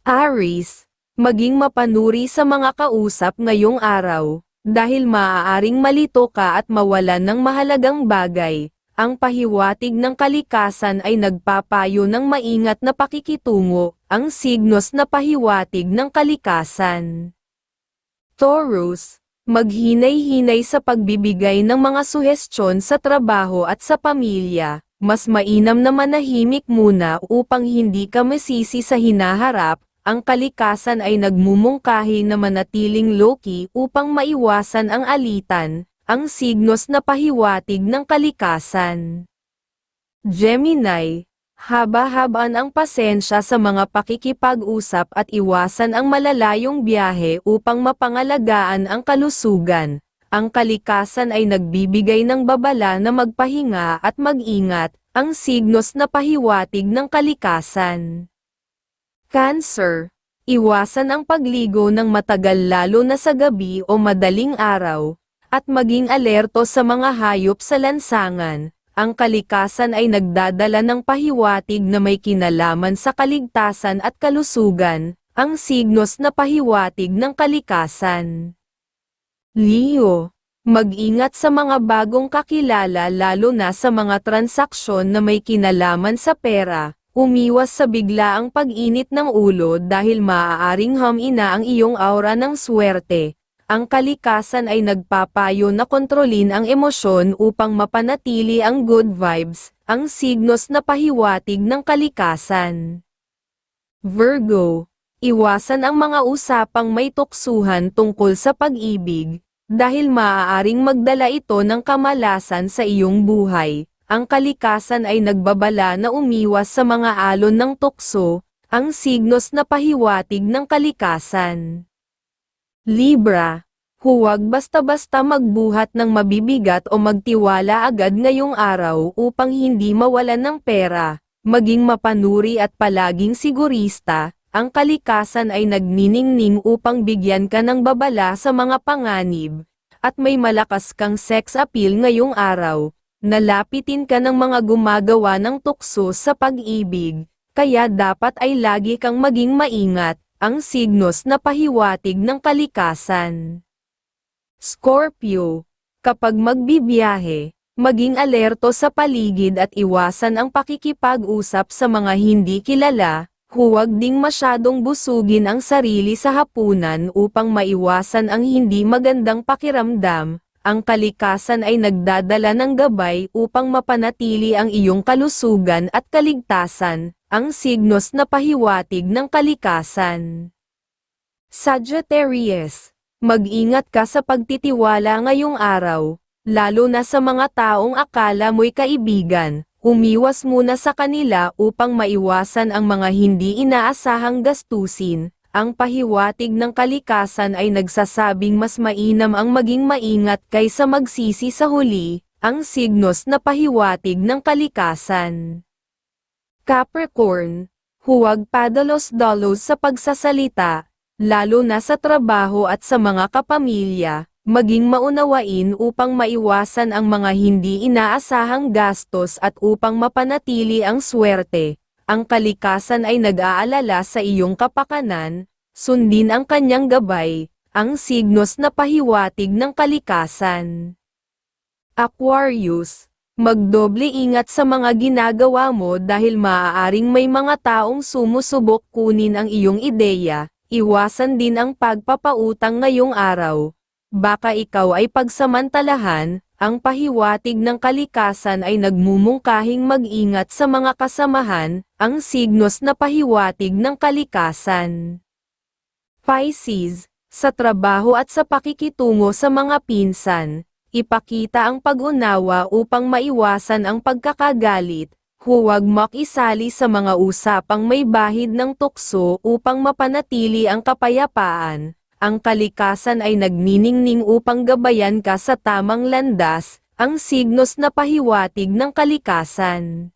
Aries, maging mapanuri sa mga kausap ngayong araw, dahil maaaring malito ka at mawalan ng mahalagang bagay. Ang pahiwatig ng kalikasan ay nagpapayo ng maingat na pakikitungo, ang signos na pahiwatig ng kalikasan. Taurus, maghinay-hinay sa pagbibigay ng mga suhestyon sa trabaho at sa pamilya, mas mainam na manahimik muna upang hindi ka masisi sa hinaharap, ang kalikasan ay nagmumungkahi na manatiling low-key upang maiwasan ang alitan, ang signos na pahiwatig ng kalikasan. Gemini, haba-habaan ang pasensya sa mga pakikipag-usap at iwasan ang malalayong biyahe upang mapangalagaan ang kalusugan. Ang kalikasan ay nagbibigay ng babala na magpahinga at mag-ingat, ang signos na pahiwatig ng kalikasan. Cancer, iwasan ang pagligo ng matagal lalo na sa gabi o madaling araw, at maging alerto sa mga hayop sa lansangan. Ang kalikasan ay nagdadala ng pahiwatig na may kinalaman sa kaligtasan at kalusugan, ang signos na pahiwatig ng kalikasan. Leo, mag-ingat sa mga bagong kakilala lalo na sa mga transaksyon na may kinalaman sa pera, umiwas sa biglaang pag-init ng ulo dahil maaaring hamina ang iyong aura ng swerte, ang kalikasan ay nagpapayo na kontrolin ang emosyon upang mapanatili ang good vibes, ang signos na pahiwatig ng kalikasan. Virgo, iwasan ang mga usapang may tuksuhan tungkol sa pag-ibig, dahil maaaring magdala ito ng kamalasan sa iyong buhay. Ang kalikasan ay nagbabala na umiwas sa mga alon ng tukso, ang signos na pahiwatig ng kalikasan. Libra, huwag basta-basta magbuhat ng mabibigat o magtiwala agad ngayong araw upang hindi mawalan ng pera, maging mapanuri at palaging sigurista, ang kalikasan ay nagniningning upang bigyan ka ng babala sa mga panganib, at may malakas kang sex appeal ngayong araw, nalapitin ka ng mga gumagawa ng tukso sa pag-ibig, kaya dapat ay lagi kang maging maingat, ang signos na pahiwatig ng kalikasan. Scorpio, kapag magbibiyahe, maging alerto sa paligid at iwasan ang pakikipag-usap sa mga hindi kilala, huwag ding masyadong busugin ang sarili sa hapunan upang maiwasan ang hindi magandang pakiramdam, ang kalikasan ay nagdadala ng gabay upang mapanatili ang iyong kalusugan at kaligtasan, ang signos na pahiwatig ng kalikasan. Sagittarius, mag-ingat ka sa pagtitiwala ngayong araw, lalo na sa mga taong akala mo'y kaibigan, umiwas muna sa kanila upang maiwasan ang mga hindi inaasahang gastusin, ang pahiwatig ng kalikasan ay nagsasabing mas mainam ang maging maingat kaysa magsisi sa huli, ang signos na pahiwatig ng kalikasan. Capricorn, huwag padalos-dalos sa pagsasalita, lalo na sa trabaho at sa mga kapamilya, maging maunawain upang maiwasan ang mga hindi inaasahang gastos at upang mapanatili ang swerte. Ang kalikasan ay nag-aalala sa iyong kapakanan, sundin ang kanyang gabay, ang signos na pahiwatig ng kalikasan. Aquarius, Magdoble ingat sa mga ginagawa mo dahil maaaring may mga taong sumusubok kunin ang iyong ideya, iwasan din ang pagpapautang ngayong araw. Baka ikaw ay pagsamantalahan, ang pahiwatig ng kalikasan ay nagmumungkahing mag-ingat sa mga kasamahan, ang signos na pahiwatig ng kalikasan. Pisces, sa trabaho at sa pakikitungo sa mga pinsan, ipakita ang pag-unawa upang maiwasan ang pagkakagalit, huwag makisali sa mga usapang may bahid ng tukso upang mapanatili ang kapayapaan. Ang kalikasan ay nagniningning upang gabayan ka sa tamang landas, ang signos na pahiwatig ng kalikasan.